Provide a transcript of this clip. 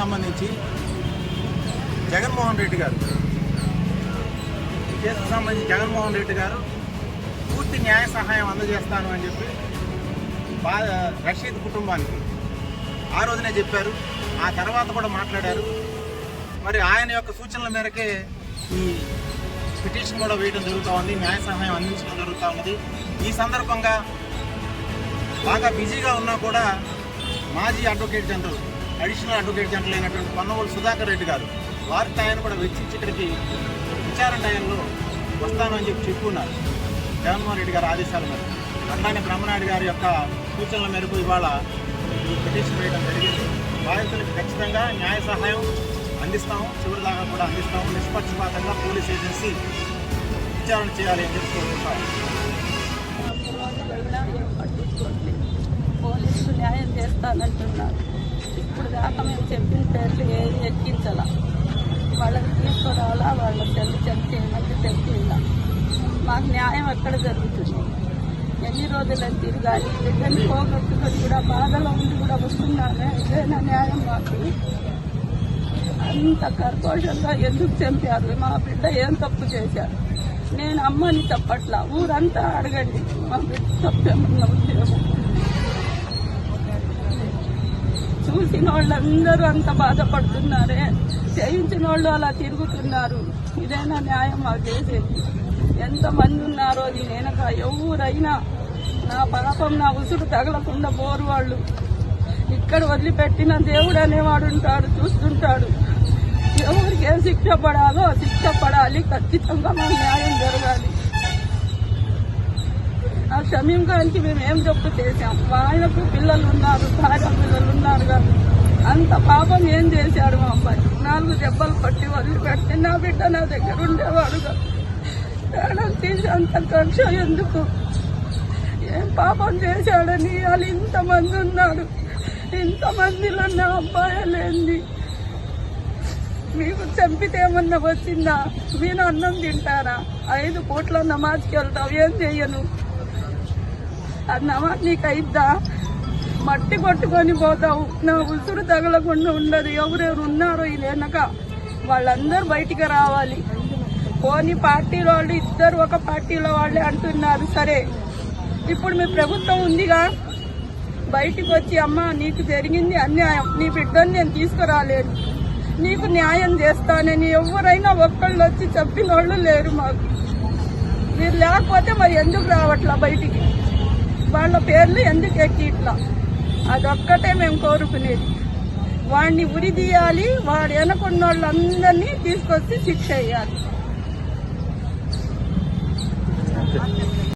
సంబంధించి జగన్మోహన్ రెడ్డి గారు. ఈ కేసుకు సంబంధించి జగన్మోహన్ రెడ్డి గారు పూర్తి న్యాయ సహాయం అందజేస్తాను అని చెప్పి బా రషీద్ కుటుంబానికి ఆ రోజునే చెప్పారు. ఆ తర్వాత కూడా మాట్లాడారు. మరి ఆయన యొక్క సూచనల మేరకే ఈ పిటిషన్ కూడా వేయడం జరుగుతూ ఉంది. న్యాయ సహాయం అందించడం జరుగుతూ ఉన్నది ఈ సందర్భంగా బాగా బిజీగా ఉన్నా కూడా మాజీ advocate general additional advocate general అయినటువంటి పొన్నవోలు సుధాకర్ రెడ్డి గారు వారి ఆయన కూడా వెచ్చించి ఇక్కడికి విచారణ టైంలో వస్తాను అని చెప్పి చెప్పుకున్నారు. జగన్మోహన్ రెడ్డి గారి ఆదేశాల మేరకు. అట్లానే బ్రహ్మనాయుడు గారి యొక్క సూచనల మేరకు ఇవాళ ఈ పిటిషన్ వేయడం జరిగింది. బాధితులకు ఖచ్చితంగా న్యాయ సహాయం అందిస్తాము. చివరి దాకా కూడా అందిస్తాము. నిష్పక్షపాతంగా పోలీస్ ఏజెన్సీ విచారణ చేయాలి అని చెప్పి కోరుకుంటాము పోలీసులు న్యాయం చేస్తానంటున్నారు. ఇప్పుడు దాకా మేము చెప్పిన పేర్లు ఏది ఎక్కించాల. వాళ్ళని తీసుకురావాలా వాళ్ళ చెల్లి చెక్ చేయమంటే చెప్పిందా మాకు న్యాయం ఎక్కడ జరుగుతుంది. ఎన్ని రోజులని తిరగాలి. బిడ్డని పోగొట్టుకొని కూడా బాధలో ఉండి కూడా వస్తున్నామే. ఇదేనా న్యాయం మాకు. అంత కర్కోశంగా ఎందుకు చంపారు? మా బిడ్డ ఏం తప్పు చేశారు? నేను అమ్మని చెప్పట్లా ఊరంతా అడగండి. మా బిడ్డ తప్పేమన్నా ఉద్యోగం. చూసిన వాళ్ళందరూ అంత బాధపడుతున్నారే. చేయించిన వాళ్ళు అలా తిరుగుతున్నారు. ఇదైనా న్యాయం మాకు చేసేది ఎంతమంది ఉన్నారో అది వెనక ఎవరైనా నా పాపం నా ఉసురు తగలకుండా పోరు వాళ్ళు. ఇక్కడ వదిలిపెట్టిన దేవుడు అనేవాడు ఉంటాడు చూస్తుంటాడు. ఎవరికి ఏం శిక్ష పడాలో శిక్ష పడాలి. ఖచ్చితంగా న్యాయం జరగాలి. ఆ షమీం గారికి మేము ఏం చెప్పు చేశాం? ఆయనకు పిల్లలు ఉన్నారు భార్య పిల్లలు ఉన్నారు కానీ అంత పాపం ఏం చేశాడు మా అబ్బాయి? నాలుగు దెబ్బలు పట్టి వదిలిపెట్టి నా బిడ్డ నా దగ్గర ఉండేవాడు ప్రాణం తీసి అంత కక్ష ఎందుకు? ఏం పాపం చేశాడని వాళ్ళు ఇంతమంది ఉన్నారు. ఇంతమందిలో నా అబ్బాయి లేని మీకు చంపితే ఏమన్నా వచ్చిందా? మీరు అన్నం తింటారా? ఐదు పూట్ల నమాజ్కి వెళ్తావు ఏం చెయ్యను? అన్నమా నీకైద్దా నీకు మట్టి కొట్టుకొని పోతావు. నా ఉసురు తగలకుండా ఉండదు. ఎవరెవరు ఉన్నారో ఈ వెనక వాళ్ళందరూ బయటికి రావాలి. పోని పార్టీలో వాళ్ళు ఇద్దరు ఒక పార్టీలో వాళ్ళే అంటున్నారు. సరే ఇప్పుడు మీ ప్రభుత్వం ఉందిగా? బయటికి వచ్చి అమ్మ నీకు జరిగింది అన్యాయం. నీ బిడ్డను నేను తీసుకురాలేను. నీకు న్యాయం చేస్తానని ఎవరైనా ఒక్కళ్ళు వచ్చి చెప్పిన వాళ్ళు లేరు మాకు. మీరు లేకపోతే మరి ఎందుకు రావట్లా బయటికి? వాళ్ళ పేర్లు ఎందుకు ఎక్కి ఇట్లా? అదొక్కటే మేము కోరుకునేది. వాడిని ఉరి తీయాలి వాడు వెనకున్న వాళ్ళందరినీ తీసుకొచ్చి శిక్ష వేయాలి